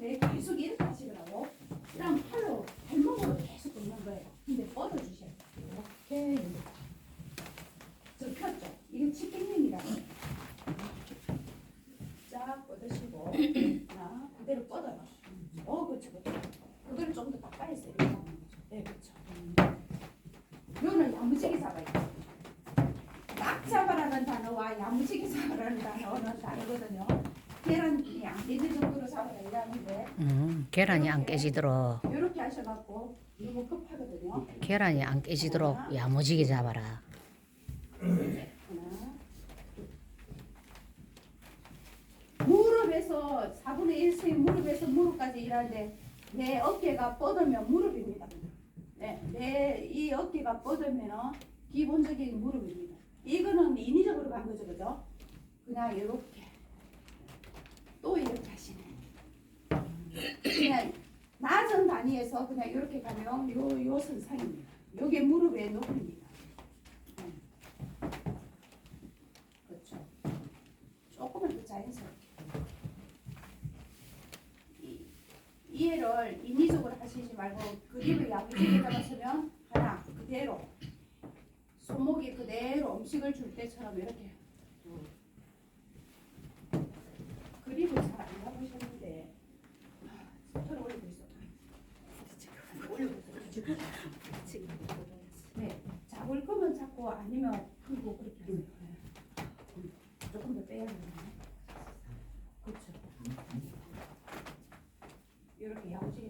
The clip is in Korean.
때 계속 이렇게 하시더라고. 그럼 팔로 발목으로 계속 걷는 거예요. 근데 뻗어 주셔야 돼요. 이렇게 저 폈죠. 이게 치킨님이라고. 쫙 뻗으시고 하나 그대로 뻗어요. 어 그렇죠 그렇죠. 그거를 조금 더 가까이 해서 이렇게 하는 거죠. 네 그렇죠. 요는 야무지게 잡아야 돼. 딱 잡아라는 단어와 야무지게 잡아라는 단어는 다르거든요. 정도로 음, 계란이 안 깨지도록 이렇게 하셔갖고 너무 급하거든요. 계란이 안 깨지도록 야무지게 잡아라. 하나. 무릎에서 4분의 1씩 무릎에서 무릎까지 일하는데 내 어깨가 뻗으면 무릎입니다. 네, 내이 어깨가 뻗으면 기본적인 무릎입니다. 이거는 인위적으로 간 거죠, 그죠? 그냥 이렇게 또 이렇게 하시네. 그냥 낮은 단위에서 그냥 이렇게 가면 요, 요 선상입니다. 요게 무릎의 높이입니다. 그렇죠. 조금만 더 자연스럽게. 이- 이해를 인위적으로 하시지 말고 그립을 야무지게 잡았으면 하나 그대로 손목이 그대로 음식을 줄 때처럼 이렇게 네. 자, 올 거면 잡고 아니면 풀고 그렇게 하세요. 네. 조금 더 빼야 되나요? 그렇죠. 이렇게 야무지게